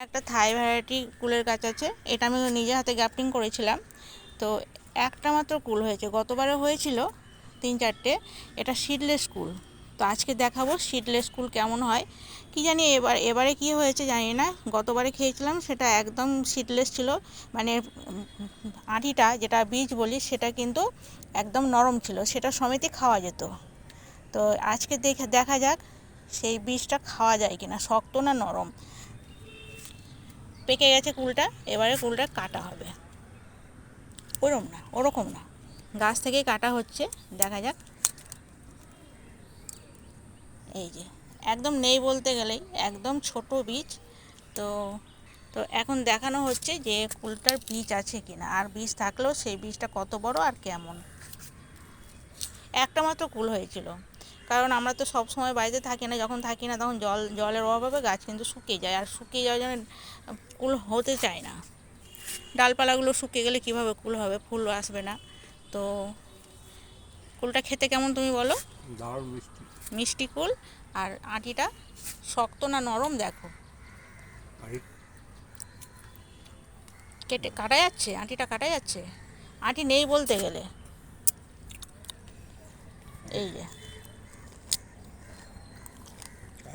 একটা থাই ভ্যারাইটি কুলের গাছ আছে। এটা আমি নিজে হাতে গ্রাফটিং করেছিলাম। তো একটা মাত্র কুল হয়েছে। গতবারে হয়েছিল তিন চারটে। এটা সিডলেস কুল। তো আজকে দেখাবো সিডলেস কুল কেমন হয়। কি জানি এবার, এবারে কি হয়েছে জানি না। গতবারে খেয়েছিলাম, সেটা একদম সিডলেস ছিল। মানে আঁটিটা, যেটা বীজ বলি, সেটা কিন্তু একদম নরম ছিল। সেটা সমেতই খাওয়া যেত। তো আজকে দেখে, দেখা যাক সেই বীজটা খাওয়া যায় কিনা। শক্ত না নরম? পেকে গেছে কুলটা, এবারে কুলটা কাটা হবে। ওরম না, ওরকম না। গাছ থেকেই কাটা হচ্ছে, দেখা যাক। এই যে, একদম নেই বলতে গেলেই, একদম ছোট বীজ। তো তো এখন দেখানো হচ্ছে যে কুলটার বীজ আছে কিনা, আর বীজ থাকলেও সেই বীজটা কত বড় আর কেমন। একটা মাত্র কুল হয়েছিল। কারণ আমরা তো সব সময় বাড়িতে থাকি না যখন থাকি না তখন জল জলের অভাবে গাছ কিন্তু শুকিয়ে যায় আর শুকিয়ে যাওয়ার জন্য কুল হতে চায় না। ডালপালাগুলো শুকিয়ে গেলে কীভাবে কুল হবে? ফুল আসবে না। তো কুলটা খেতে কেমন তুমি বলো? মিষ্টি। মিষ্টি কুল। আর আটিটা শক্ত না নরম দেখো। কেটে কাটা যাচ্ছে? আটিটা কাটা যাচ্ছে? আটি নেই বলতে গেলে। এই যে।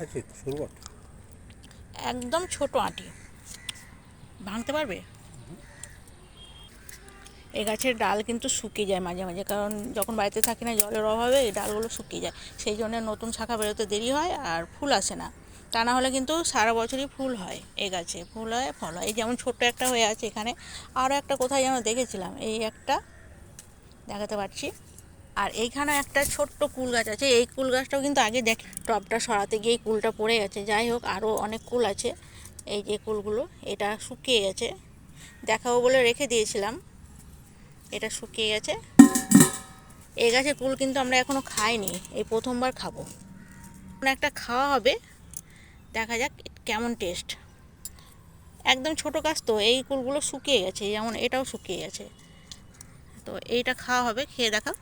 আছে? শরবত একদম ছোট আঁটি। ভাঙতে পারবে? এই গাছের ডাল কিন্তু শুকিয়ে যায় মাঝে মাঝে, কারণ যখন বাড়িতে থাকি না, জলের অভাবে এই ডালগুলো শুকিয়ে যায়। সেই জন্য নতুন শাখা বেরোতে দেরি হয় আর ফুল আসে না। তা না হলে কিন্তু সারা বছরই ফুল হয় এই গাছে, ফুল হয়, ফল হয়। এই যেমন ছোট্ট একটা হয়ে আছে এখানে আরও একটা কোথায় যেন দেখেছিলাম, এই একটা দেখাতে পারছি। আর এইখানে একটা ছোট্ট কুল গাছ আছে। এই কুল গাছটাও কিন্তু আগে দেখ, টবটা সরাতে গিয়ে কুলটা পড়ে গেছে। যাই হোক আরও অনেক কুল আছে। এই যে কুলগুলো, এটা শুকিয়ে গেছে। দেখাবো বলে রেখে দিয়েছিলাম। এটা শুকিয়ে গেছে। এই গাছের কুল কিন্তু আমরা এখনও খাইনি। এই প্রথমবার খাব। এখন একটা খাওয়া হবে। দেখা যাক কেমন টেস্ট। একদম ছোট গাছ তো, এই কুলগুলো শুকিয়ে গেছে। যেমন এটাও শুকিয়ে গেছে। তো এইটা খাওয়া হবে, খেয়ে দেখাও।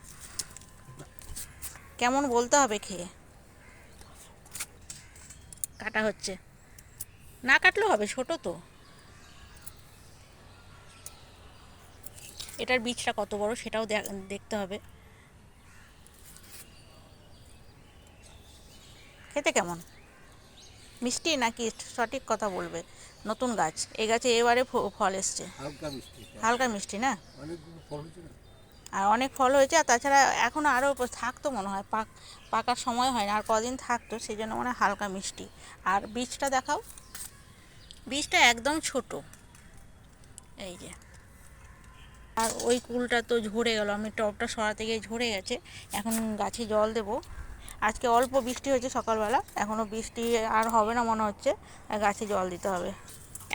কেমন বলতে হবে খেয়ে? কাটা হচ্ছে। না কাটলেও হবে ছোট তো। এটার বীজটা কত বড় সেটাও দেখতে হবে। খেতে কেমন? মিষ্টি নাকি সঠিক কথা বলবে? নতুন গাছ এই গাছে এবারে ফল এসছে। হালকা মিষ্টি। হালকা মিষ্টি না? আর অনেক ফল হয়েছে, আর তাছাড়া এখনও আরও থাকতো মনে হয়, পাক, পাকার সময় হয় না, আর কদিন থাকতো সেই জন্য মনে হয় হালকা মিষ্টি। আর বীজটা দেখাও। বীজটা একদম ছোট। এই যে। আর ওই কুলটা তো ঝরে গেল, আমি টবটা সরাতে গিয়ে ঝরে গেছে, এখন গাছে জল দেব। আজকে অল্প বৃষ্টি হয়েছে সকালবেলা এখনও বৃষ্টি আর হবে না মনে হচ্ছে গাছে জল দিতে হবে।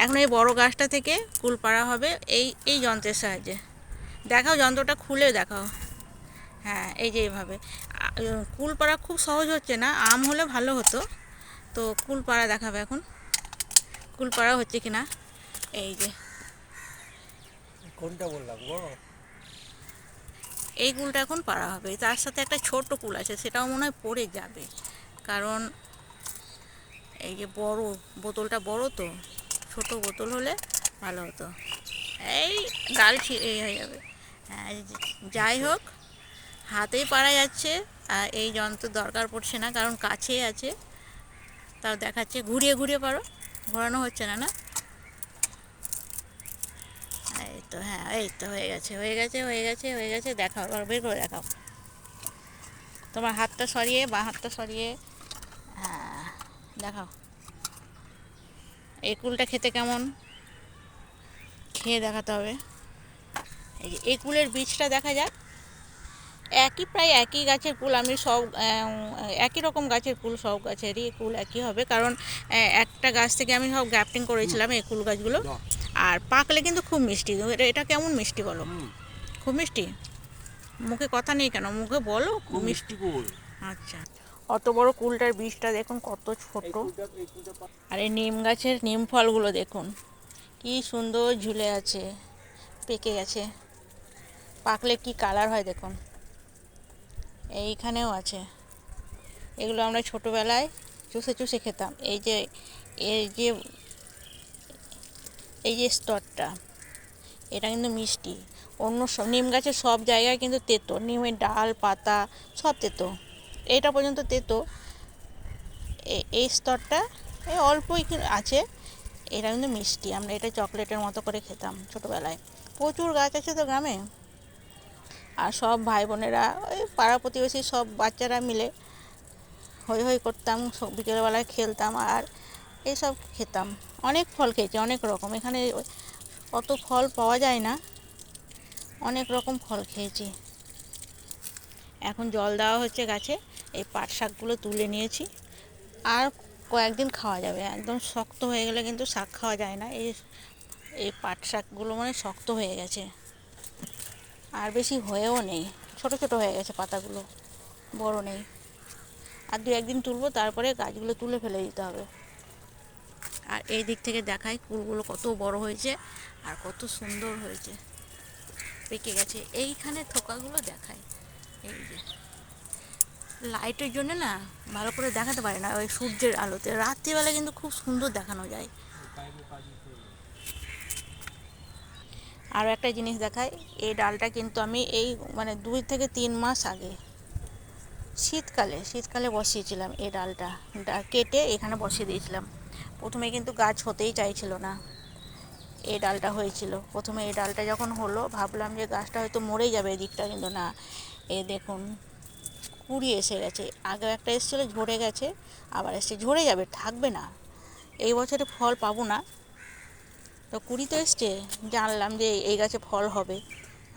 এখন এই বড় গাছটা থেকে কুল পাড়া হবে, এই এই যন্ত্রের সাহায্যে। দেখাও যন্ত্রটা খুলে দেখাও। হ্যাঁ এই যে এইভাবে কুল পাড়া খুব সহজ হচ্ছে না আম হলে ভালো হতো। তো কুল পাড়া দেখাবে এখন। কুল পাড়া হচ্ছে কি না এই যে। কোনটা বললাম গো? এই কুলটা এখন পাড়া হবে। তার সাথে একটা ছোট্ট কুল আছে সেটাও মনে হয় পড়ে যাবে। কারণ এই যে বড় বোতলটা বড় তো ছোট বোতল হলে ভালো হতো। এই ডাল ছি- এই হয়ে যাবে। যাই হোক, হাতেই পারা যাচ্ছে, আর এই যন্ত্র দরকার পড়ছে না, কারণ কাছেই আছে। তাও দেখাচ্ছে, ঘুরিয়ে ঘুরিয়ে পারো, ঘোরানো হচ্ছে না না? এই তো হ্যাঁ এই তো, হয়ে গেছে হয়ে গেছে হয়ে গেছে হয়ে গেছে, দেখাও বের করে দেখাও। তোমার হাতটা সরিয়ে, বা হাতটা সরিয়ে হ্যাঁ দেখাও। এই কুলটা খেতে কেমন? খেয়ে দেখাতে হবে। এই যে এই কুলের বীজটা দেখা যাক। একই প্রায় একই গাছের কুল আমি সব একই রকম গাছের কুল সব গাছেরই কুল একই হবে। কারণ একটা গাছ থেকে আমি সব গ্রাফটিং করেছিলাম এই কুল গাছগুলো। আর পাকলে কিন্তু খুব মিষ্টি। এটা এটা কেমন মিষ্টি বলো? খুব মিষ্টি? মুখে কথা নেই কেন? মুখে বলো খুব মিষ্টি। কুল। আচ্ছা। অত বড় কুলটার বীজটা দেখুন কত ছোট। আর এই নিম গাছের নিম ফলগুলো দেখুন কি সুন্দর ঝুলে আছে পেকে গেছে। পাকলে কি কালার হয় দেখুন। এইখানেও আছে। এগুলো আমরা ছোটোবেলায় চুষে চুষে খেতাম। এই যে এই যে এই যে স্তরটা, এটা কিন্তু মিষ্টি। অন্য সব নিম গাছের সব জায়গায় কিন্তু তেতো। নিমের ডাল, পাতা, সব তেতো। এইটা পর্যন্ত তেতো। এই স্তরটা এই অল্পই আছে। এটা কিন্তু মিষ্টি। আমরা এটা চকলেটের মতো করে খেতাম ছোটোবেলায়। প্রচুর গাছ আছে তো গ্রামে। আর সব ভাই বোনেরা, ওই পাড়া প্রতিবেশী সব বাচ্চারা মিলে হই হই করতাম বিকেলবেলায় খেলতাম আর এইসব খেতাম। অনেক ফল খেয়েছি, অনেক রকম। এখানে অত ফল পাওয়া যায় না। অনেক রকম ফল খেয়েছি। এখন জল দেওয়া হচ্ছে গাছে, এই পাট শাকগুলো তুলে নিয়েছি। আর কয়েকদিন খাওয়া যাবে। একদম শক্ত হয়ে গেলে কিন্তু শাক খাওয়া যায় না। এই এই পাট শাকগুলো মানে শক্ত হয়ে গেছে। আর বেশি হয়েও নেই। ছোট ছোট হয়ে গেছে পাতাগুলো। বড় নেই। আর দু একদিন তুলবো, তারপরে গাছগুলো তুলে ফেলে দিতে হবে। আর এই দিক থেকে দেখায় কুলগুলো কত বড় হয়েছে আর কত সুন্দর হয়েছে। পেকে গেছে। এইখানে থোকাগুলো দেখায় এই যে। লাইটের জন্য না ভালো করে দেখাতে পারে না ওই সূর্যের আলোতে। রাত্রিবেলা কিন্তু খুব সুন্দর দেখানো যায়। আরও একটা জিনিস দেখায় এই ডালটা কিন্তু আমি এই মানে দুই থেকে তিন মাস আগে শীতকালে শীতকালে বসিয়েছিলাম এই ডালটা। কেটে এখানে বসিয়ে দিয়েছিলাম। প্রথমে কিন্তু গাছ হতেই চাইছিল না এই ডালটা হয়েছিল। প্রথমে এই ডালটা যখন হলো, ভাবলাম যে গাছটা হয়তো মরেই যাবে এদিকটা, কিন্তু না। এ দেখুন, কুড়ি এসে গেছে। আগে একটা এসেছিল, ঝরে গেছে, আবার এসছে, ঝরে যাবে, থাকবে না। এই বছরে ফল পাবো না। তো কুড়ি তো এসছে, জানলাম যে এই গাছে ফল হবে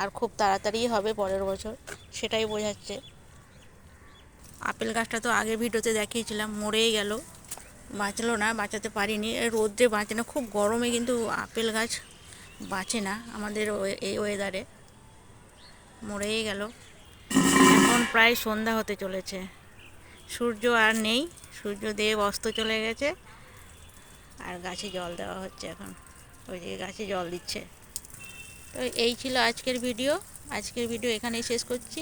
আর খুব তাড়াতাড়ি হবে পরের বছর, সেটাই বোঝাচ্ছে। আপেল গাছটা তো আগের ভিডিওতে দেখিয়েছিলাম, মরেই গেল, বাঁচলো না, বাঁচাতে পারিনি। রোদ্রে বাঁচে না খুব গরমে কিন্তু আপেল গাছ বাঁচে না আমাদের এই ওয়েদারে মরেই গেল। এখন প্রায় সন্ধ্যা হতে চলেছে। সূর্য আর নেই সূর্য দেব অস্ত চলে গেছে, আর গাছে জল দেওয়া হচ্ছে এখন। ওই যে গাছে জল দিচ্ছে। তো এই ছিল আজকের ভিডিও আজকের ভিডিও এখানেই শেষ করছি।